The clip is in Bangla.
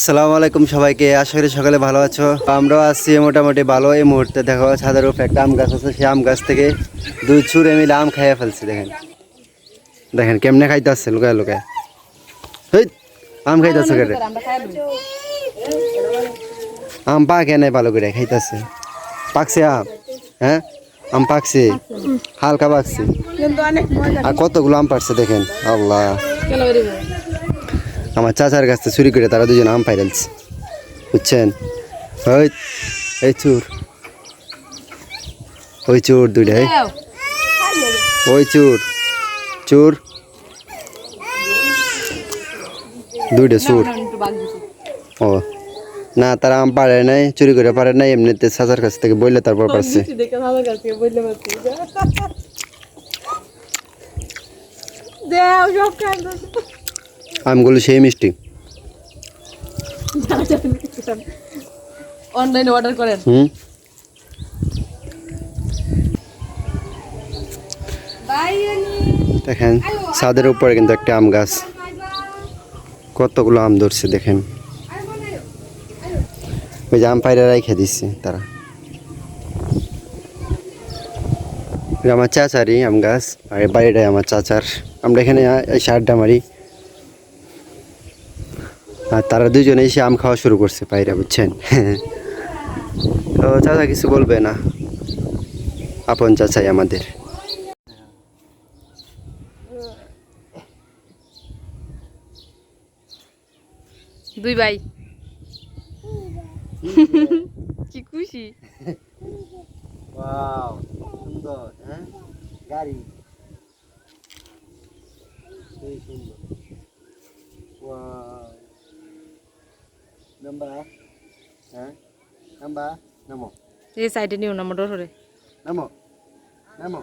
সালামু আলাইকুম সবাইকে আশা করি সকালে ভালো আছো। আমরাও আছি মোটামুটি ভালো। এই মুহূর্তে দেখো ছাদের উপরে একটা আম গাছ আছে সেই আম গাছ থেকে দুই চুরে মিলে আম খাইয়া ফেলছি দেখেন। দেখেন কেমনে খাইতে আসছে লুকায় লুকায়। হেই, আম খাইতেছে কেটে? আম পাকে নাই ভালো করে খাইতেছে। পাকছে আম হ্যাঁ? আম পাকছে হালকা পাকছে। আর কতগুলো আম পাকছে দেখেন আল্লাহ। আমার চাচার কাছ থেকে চুরি করে তারা দুজন আম পাইরালছে বুঝছেন? ওই, এই চুর। ওই চুর দুইটা, এই। ওই চুর। চুর। দুইটা চুর। ও। না, তারা আম পারে নাই, চুরি করে পারে নাই, এমনিতে চাচার কাছ থেকে বললে তারপর পারছে। দেও, সব আমগুলো সেই মিষ্টি। অনলাইনে অর্ডার করেন? হুম। দেখেন ছাদের উপরে কিন্তু একটা আম গাছ। কতগুলো আম ধরছে দেখেন। ওই যে আম পাইরা রেখে দিচ্ছে তারা। আমার চাচারই আম গাছ আর বাড়িটাই আমার চাচার। আমরা এখানে আড্ডা মারি। আর তারা দুজনে এসে আম খাওয়া শুরু করছে পায়রা বুঝছেন? তো চাচা কিছু বলবে না? আপন চাচাই আমাদের। দুই ভাই। কি খুশি। ওয়াও সুন্দর হ্যাঁ? গাড়ি। সেই সুন্দর। ওয়াও নাম্বার হ্যাঁ নাম্বার নামো এই সাইডে নিও না মোটর হরে নামো নামো